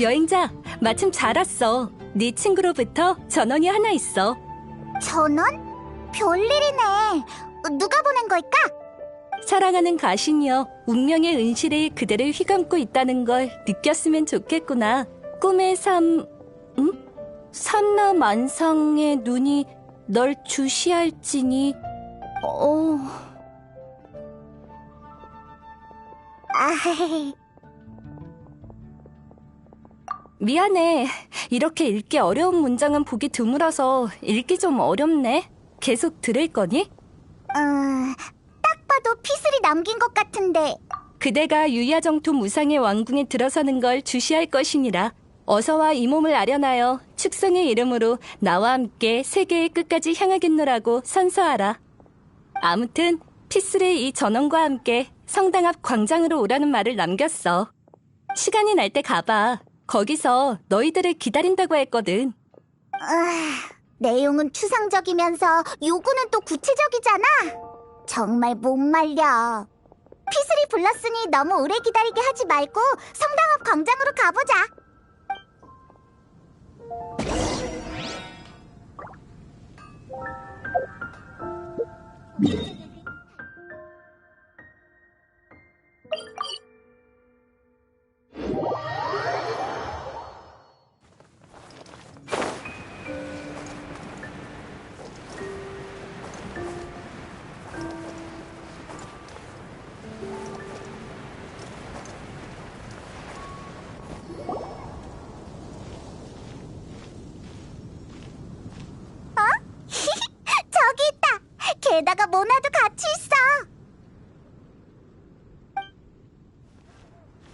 여행자, 마침 잘 왔어. 네 친구로부터 전원이 하나 있어. 전원? 별일이네. 누가 보낸 걸까? 사랑하는 가신이여, 운명의 은실에 그대를 휘감고 있다는 걸 느꼈으면 좋겠구나. 꿈의 삶, 응? 산나 만상의 눈이 널 주시할지니, 어, 아, 미안해. 이렇게 읽기 어려운 문장은 보기 드물어서 읽기 좀 어렵네. 계속 들을 거니? 음, 딱 봐도 피슬이 남긴 것 같은데. 그대가 유야정토 무상의 왕궁에 들어서는 걸 주시할 것이니라. 어서와 이 몸을 아련하여 축성의 이름으로 나와 함께 세계의 끝까지 향하겠노라고 선서하라. 아무튼 피슬의 이 전원과 함께 성당 앞 광장으로 오라는 말을 남겼어. 시간이 날 때 가봐. 거기서 너희들을 기다린다고 했거든. 으아, 내용은 추상적이면서 요구는 또 구체적이잖아. 정말 못 말려. 피슬이 불렀으니 너무 오래 기다리게 하지 말고 성당 앞 광장으로 가보자. 게다가 모나도 같이 있어.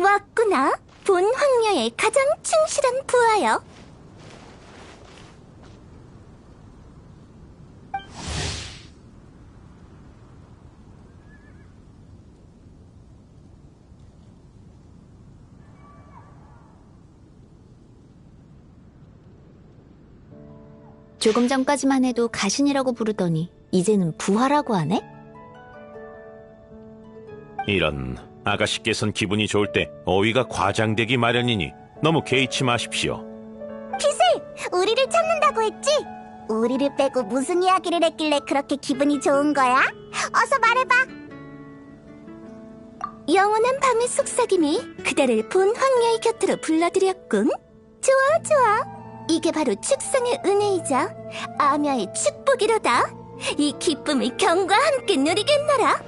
왔구나. 본 황녀의 가장 충실한 부하여. 조금 전까지만 해도 가신이라고 부르더니 이제는 부하라고 하네? 이런 아가씨께선 기분이 좋을 때 어휘가 과장되기 마련이니 너무 개의치 마십시오. 우리를 찾는다고 했지? 우리를 빼고 무슨 이야기를 했길래 그렇게 기분이 좋은 거야? 어서 말해봐. 영원한 밤의 속삭임이 그대를 본 황녀의 곁으로 불러들였군. 좋아, 좋아. 이게 바로 축성의 은혜이자 아미아의 축복이로다. 이 기쁨을 경과 함께 누리겠노라.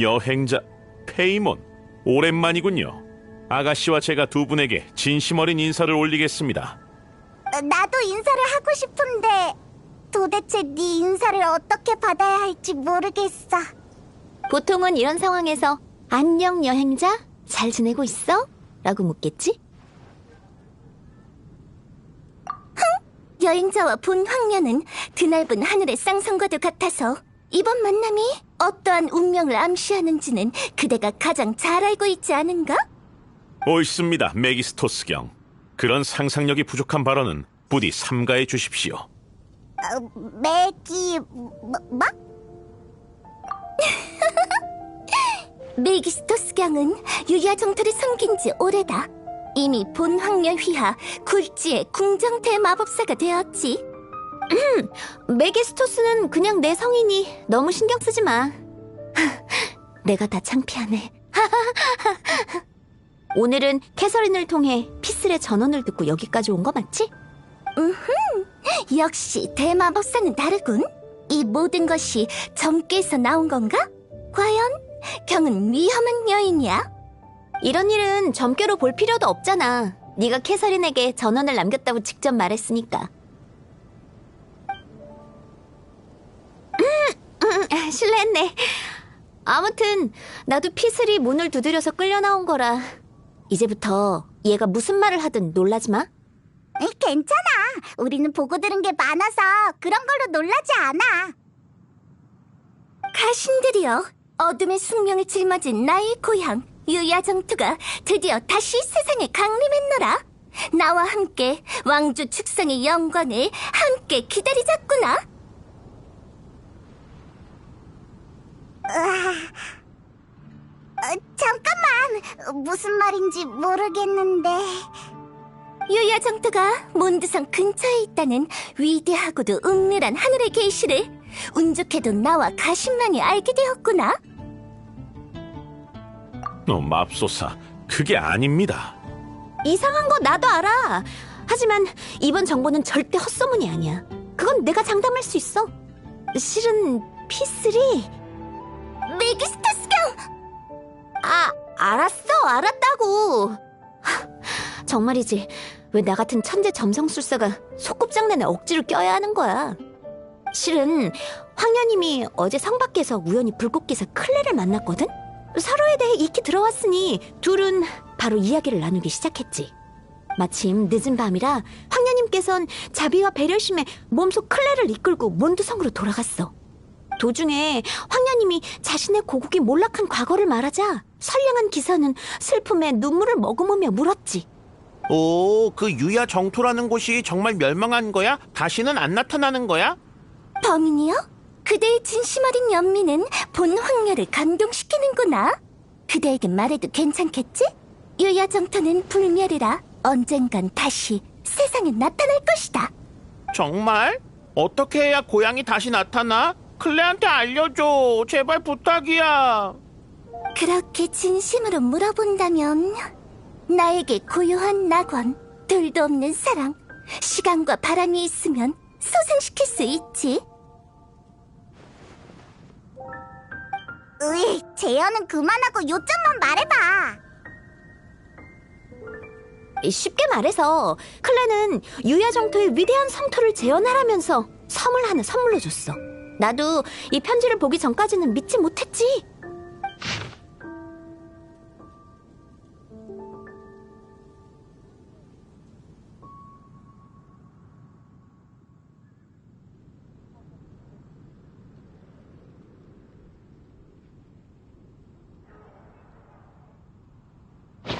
여행자 페이몬 오랜만이군요. 아가씨와 제가 두 분에게 진심 어린 인사를 올리겠습니다. 나도 인사를 하고 싶은데 도대체 네 인사를 어떻게 받아야 할지 모르겠어. 보통은 이런 상황에서 안녕 여행자? 잘 지내고 있어? 라고 묻겠지? 여행자와 본 황녀는 드넓은 하늘의 쌍성과도 같아서 이번 만남이 어떠한 운명을 암시하는지는 그대가 가장 잘 알고 있지 않은가? 옳습니다, 메기스토스경. 그런 상상력이 부족한 발언은 부디 삼가해 주십시오. 어, 맥이 뭐? 뭐? 메기스토스 경은 유야 정토를 섬긴 지 오래다. 이미 본 황녀 휘하 굴지의 궁정 대마법사가 되었지. 메기스토스는 그냥 내 성이니 너무 신경 쓰지 마. 내가 다 창피하네. 오늘은 캐서린을 통해 피슬의 전원을 듣고 여기까지 온 거 맞지? 역시 대마법사는 다르군. 이 모든 것이 점괘에서 나온 건가? 과연 경은 위험한 여인이야? 이런 일은 점괘로 볼 필요도 없잖아. 네가 캐서린에게 전원을 남겼다고 직접 말했으니까. 음, 실례했네. 아무튼 나도 피슬이 문을 두드려서 끌려 나온 거라. 이제부터 얘가 무슨 말을 하든 놀라지 마. 에이, 괜찮아. 우리는 보고 들은 게 많아서 그런 걸로 놀라지 않아. 가신들이여, 어둠의 숙명을 짊어진 나의 고향 유야정투가 드디어 다시 세상에 강림했노라. 나와 함께 왕조 축성의 영광을 함께 기다리자꾸나. 으아, 어, 잠깐만, 무슨 말인지 모르겠는데. 유야 정토가 몬드성 근처에 있다는 위대하고도 은밀한 하늘의 계시를 운 좋게도 나와 가신만이 알게 되었구나. 어, 맙소사, 그게 아닙니다. 이상한 거 나도 알아. 하지만 이번 정보는 절대 헛소문이 아니야. 그건 내가 장담할 수 있어. 실은 P3 메기스타스경! 아 알았어 알았다고. 하, 정말이지 왜 나 같은 천재 점성술사가 소꿉장난에 억지로 껴야 하는 거야. 실은 황녀님이 어제 성 밖에서 우연히 불꽃기사 클레를 만났거든? 서로에 대해 익히 들어왔으니 둘은 바로 이야기를 나누기 시작했지. 마침 늦은 밤이라 황녀님께선 자비와 배려심에 몸속 클레를 이끌고 몬드성으로 돌아갔어. 도중에 황녀님이 자신의 고국이 몰락한 과거를 말하자 선량한 기사는 슬픔에 눈물을 머금으며 물었지. 오, 그 유야 정토라는 곳이 정말 멸망한 거야? 다시는 안 나타나는 거야? 범인이요? 그대의 진심 어린 연민은 본 황녀를 감동시키는구나. 그대에게 말해도 괜찮겠지? 유야 정토는 불멸이라 언젠간 다시 세상에 나타날 것이다. 정말? 어떻게 해야 고양이 다시 나타나? 클레한테 알려줘. 제발 부탁이야. 그렇게 진심으로 물어본다면 나에게 고요한 낙원, 둘도 없는 사랑, 시간과 바람이 있으면 소생시킬 수 있지. 으이, 재현은 그만하고 요점만 말해봐. 쉽게 말해서 클레는 유야 정토의 위대한 성토를 재현하라면서 섬을 하나 선물로 줬어. 나도 이 편지를 보기 전까지는 믿지 못했지.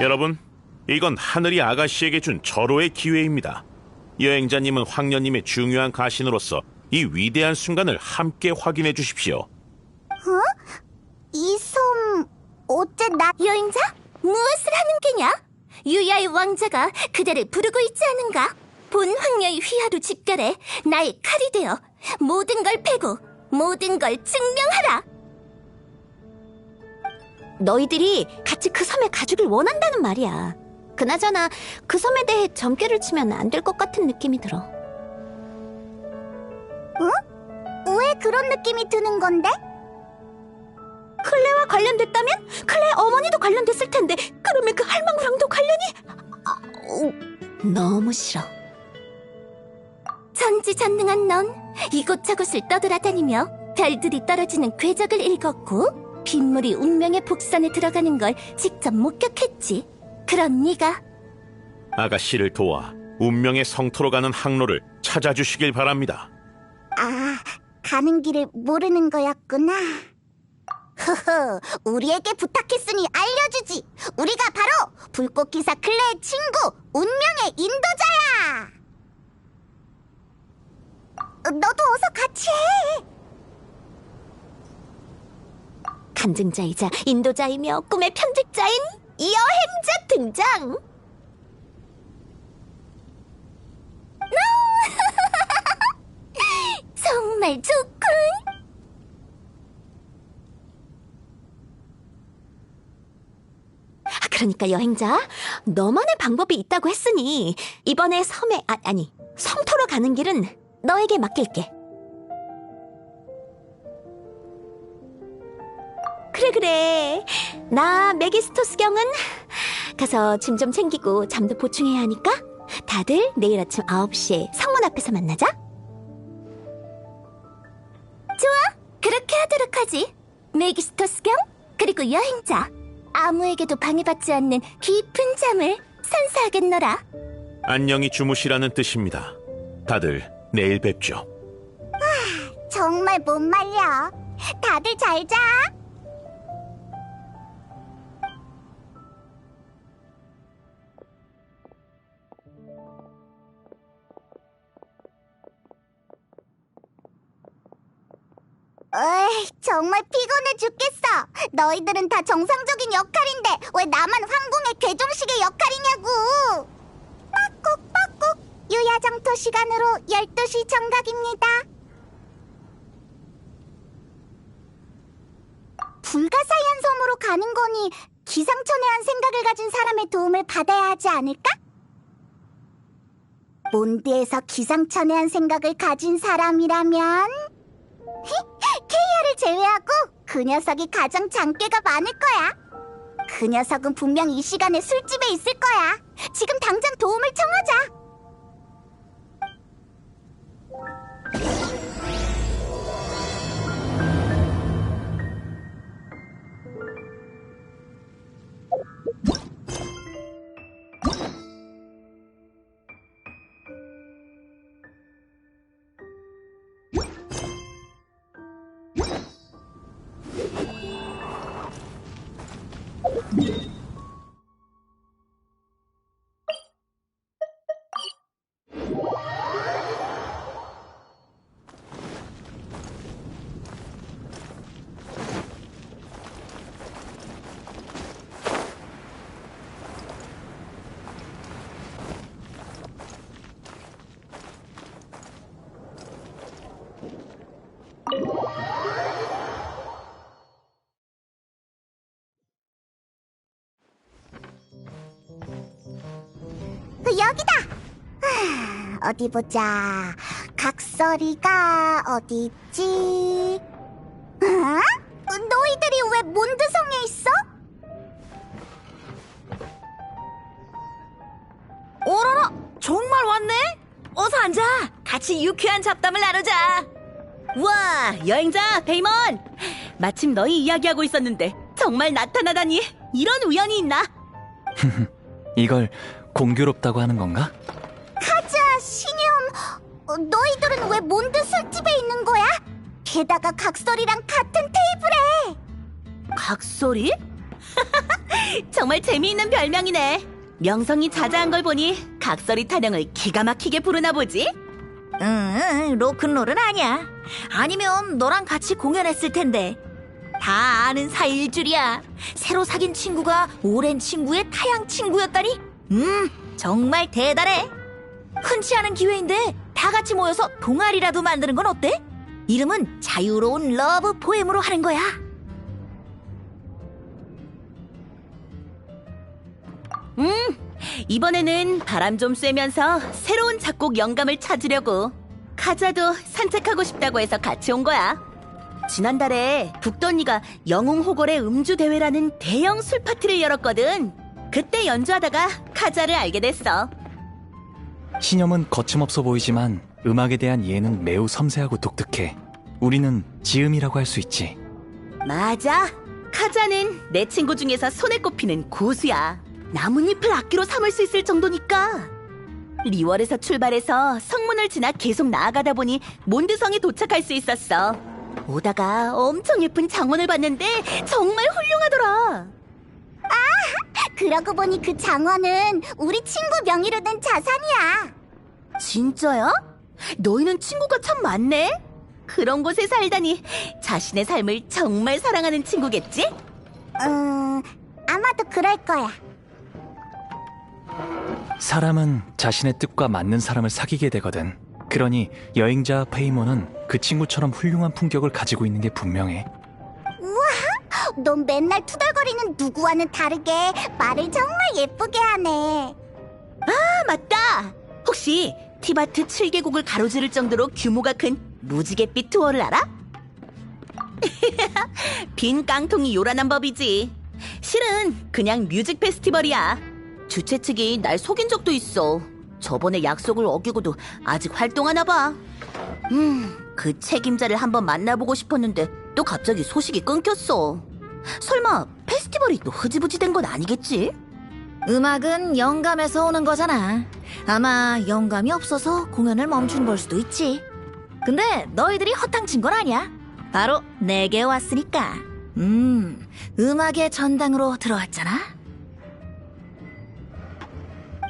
여러분, 이건 하늘이 아가씨에게 준 절호의 기회입니다. 여행자님은 황녀님의 중요한 가신으로서 이 위대한 순간을 함께 확인해 주십시오. 이 섬, 어째 나 여행자? 무엇을 하는 게냐? 유야의 왕자가 그대를 부르고 있지 않은가? 본 황녀의 휘하로 집결해 나의 칼이 되어 모든 걸 패고 모든 걸 증명하라. 너희들이 같이 그 섬에 가주길 원한다는 말이야. 그나저나 그 섬에 대해 점괘를 치면 안 될 것 같은 느낌이 들어. 왜 그런 느낌이 드는 건데? 클레와 관련됐다면 클레 어머니도 관련됐을 텐데 그러면 그 할망구랑도 관련이 아, 우, 너무 싫어. 전지전능한 넌 이곳저곳을 떠돌아다니며 별들이 떨어지는 궤적을 읽었고 빗물이 운명의 복선에 들어가는 걸 직접 목격했지. 그런 네가 아가씨를 도와 운명의 성토로 가는 항로를 찾아주시길 바랍니다. 아 가는 길을 모르는 거였구나. 흐흐, 우리에게 부탁했으니 알려주지. 우리가 바로 불꽃기사 클레의 친구, 운명의 인도자야. 너도 어서 같이 해. 간증자이자 인도자이며 꿈의 편집자인 여행자 등장. 정말 좋군. 아, 그러니까 여행자, 너만의 방법이 있다고 했으니 이번에 섬에 아, 아니 성토로 가는 길은 너에게 맡길게. 그래 그래. 나 메기스토스 경은 가서 짐 좀 챙기고 잠도 보충해야 하니까 다들 내일 아침 9시에 성문 앞에서 만나자. 그렇게 하도록 하지. 메기스토스 경 그리고 여행자 아무에게도 방해받지 않는 깊은 잠을 선사하겠노라. 안녕히 주무시라는 뜻입니다. 다들 내일 뵙죠. 정말 못 말려. 다들 잘 자. 정말 피곤해 죽겠어. 너희들은 다 정상적인 역할인데 왜 나만 황궁의 괴종식의 역할이냐고. 빠꾹 빠꾹 유야정토 시간으로 12시 정각입니다. 불가사의한 섬으로 가는 거니 기상천외한 생각을 가진 사람의 도움을 받아야 하지 않을까? 몬드에서 기상천외한 생각을 가진 사람이라면 케이아를 제외하고 그 녀석이 가장 장깨가 많을 거야. 그 녀석은 분명 이 시간에 술집에 있을 거야. 지금 당장 도움을 청하자. 그 어디 보자. 각설이가 어디 있지? 어? 너희들이 왜 몬드성에 있어? 오라라! 정말 왔네? 어서 앉아! 같이 유쾌한 잡담을 나누자! 우와! 여행자, 베이먼! 마침 너희 이야기하고 있었는데 정말 나타나다니 이런 우연이 있나? 이걸 공교롭다고 하는 건가? 어, 너희들은 왜 몬드 술집에 있는 거야? 게다가 각설이랑 같은 테이블에. 각소리? 정말 재미있는 별명이네. 명성이 자자한 걸 보니 각설이 타령을 기가 막히게 부르나 보지? 응, 로큰롤은 아니야. 아니면 너랑 같이 공연했을 텐데. 다 아는 사이일 줄이야. 새로 사귄 친구가 오랜 친구의 타양 친구였다니? 음, 정말 대단해. 흔치 않은 기회인데 다 같이 모여서 동아리라도 만드는 건 어때? 이름은 자유로운 러브 포엠으로 하는 거야. 음, 이번에는 바람 좀 쐬면서 새로운 작곡 영감을 찾으려고. 카자도 산책하고 싶다고 해서 같이 온 거야. 지난달에 북던이가 영웅호걸의 음주 대회라는 대형 술 파티를 열었거든. 그때 연주하다가 카자를 알게 됐어. 신념은 거침없어 보이지만 음악에 대한 이해는 매우 섬세하고 독특해. 우리는 지음이라고 할 수 있지. 맞아. 카자는 내 친구 중에서 손에 꼽히는 고수야. 나뭇잎을 악기로 삼을 수 있을 정도니까. 리월에서 출발해서 성문을 지나 계속 나아가다 보니 몬드성에 도착할 수 있었어. 오다가 엄청 예쁜 장원을 봤는데 정말 훌륭하더라. 그러고 보니 그 장원은 우리 친구 명의로 된 자산이야. 진짜야? 너희는 친구가 참 많네? 그런 곳에 살다니 자신의 삶을 정말 사랑하는 친구겠지? 음, 아마도 그럴 거야. 사람은 자신의 뜻과 맞는 사람을 사귀게 되거든. 그러니 여행자 페이모는 그 친구처럼 훌륭한 품격을 가지고 있는 게 분명해. 넌 맨날 투덜거리는 누구와는 다르게 말을 정말 예쁘게 하네. 아, 맞다! 혹시 티바트 7개국을 가로지를 정도로 규모가 큰 무지갯빛 투어를 알아? 빈 깡통이 요란한 법이지. 실은 그냥 뮤직 페스티벌이야. 주최 측이 날 속인 적도 있어. 저번에 약속을 어기고도 아직 활동하나 봐. 음, 그 책임자를 한번 만나보고 싶었는데 또 갑자기 소식이 끊겼어. 설마 페스티벌이 또 흐지부지 된 건 아니겠지? 음악은 영감에서 오는 거잖아. 아마 영감이 없어서 공연을 멈춘 걸 수도 있지. 근데 너희들이 허탕친 건 아니야. 바로 내게 왔으니까. 음, 음악의 전당으로 들어왔잖아.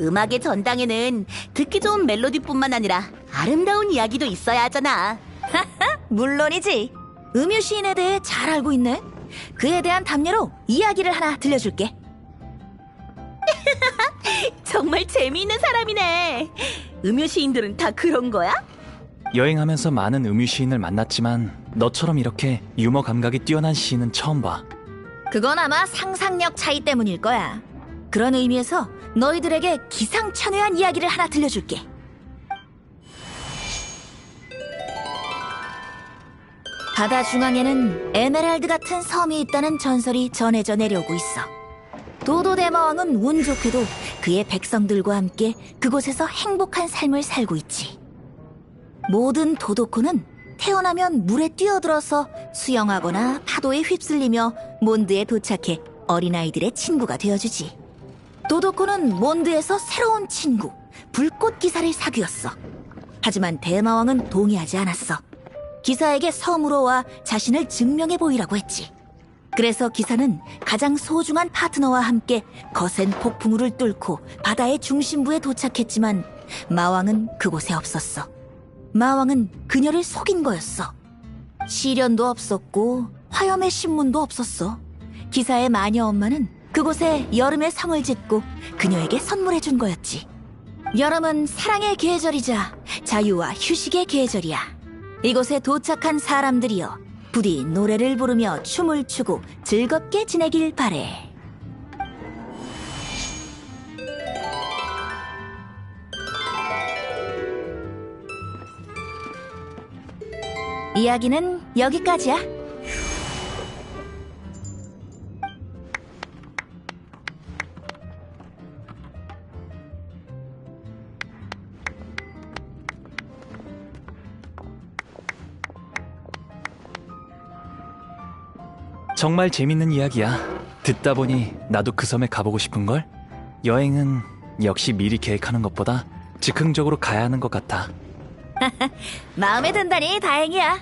음악의 전당에는 듣기 좋은 멜로디뿐만 아니라 아름다운 이야기도 있어야 하잖아. 물론이지. 음유 시인에 대해 잘 알고 있네. 그에 대한 담례로 이야기를 하나 들려줄게. 정말 재미있는 사람이네. 음유 시인들은 다 그런 거야? 여행하면서 많은 음유 시인을 만났지만 너처럼 이렇게 유머 감각이 뛰어난 시인은 처음 봐. 그건 아마 상상력 차이 때문일 거야. 그런 의미에서 너희들에게 기상천외한 이야기를 하나 들려줄게. 바다 중앙에는 에메랄드 같은 섬이 있다는 전설이 전해져 내려오고 있어. 도도 대마왕은 운 좋게도 그의 백성들과 함께 그곳에서 행복한 삶을 살고 있지. 모든 도도코는 태어나면 물에 뛰어들어서 수영하거나 파도에 휩쓸리며 몬드에 도착해 어린아이들의 친구가 되어주지. 도도코는 몬드에서 새로운 친구, 불꽃 기사를 사귀었어. 하지만 대마왕은 동의하지 않았어. 기사에게 섬으로 와 자신을 증명해 보이라고 했지. 그래서 기사는 가장 소중한 파트너와 함께 거센 폭풍우를 뚫고 바다의 중심부에 도착했지만 마왕은 그곳에 없었어. 마왕은 그녀를 속인 거였어. 시련도 없었고 화염의 신문도 없었어. 기사의 마녀 엄마는 그곳에 여름의 성을 짓고 그녀에게 선물해 준 거였지. 여름은 사랑의 계절이자 자유와 휴식의 계절이야. 이곳에 도착한 사람들이여 부디 노래를 부르며 춤을 추고 즐겁게 지내길 바래. 이야기는 여기까지야. 정말 재밌는 이야기야. 듣다 보니 나도 그 섬에 가보고 싶은걸? 여행은 역시 미리 계획하는 것보다 즉흥적으로 가야 하는 것 같아. 마음에 든다니 다행이야.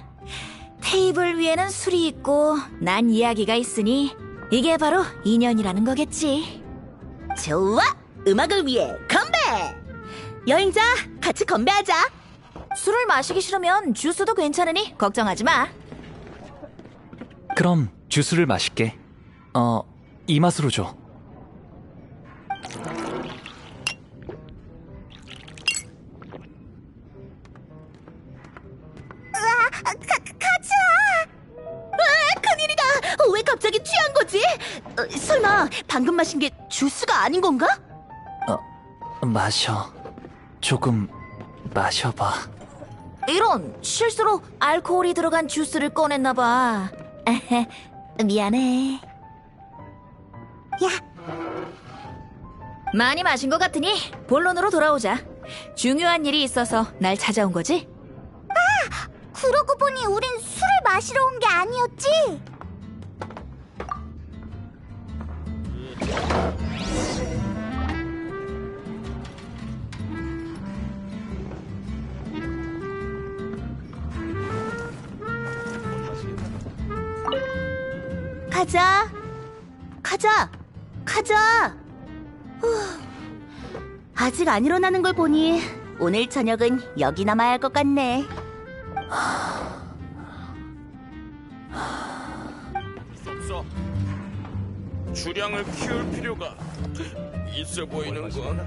테이블 위에는 술이 있고 난 이야기가 있으니 이게 바로 인연이라는 거겠지. 좋아! 음악을 위해 건배! 여행자, 같이 건배하자! 술을 마시기 싫으면 주스도 괜찮으니 걱정하지 마. 그럼 주스를 마실게. 어, 이 맛으로 줘. 왜 갑자기 취한 거지? 어, 설마 방금 마신 게 주스가 아닌 건가? 마셔. 조금 마셔봐. 이런 실수로 알코올이 들어간 주스를 꺼냈나 봐. 미안해. 야. 많이 마신 것 같으니 본론으로 돌아오자. 중요한 일이 있어서 날 찾아온 거지? 그러고 보니 우린 술을 마시러 온 게 아니었지? 가자. 가자. 가자. 후. 아직 안 일어나는 걸 보니 오늘 저녁은 여기 남아야 할 것 같네. 없어. 주량을 키울 필요가 있어 보이는군.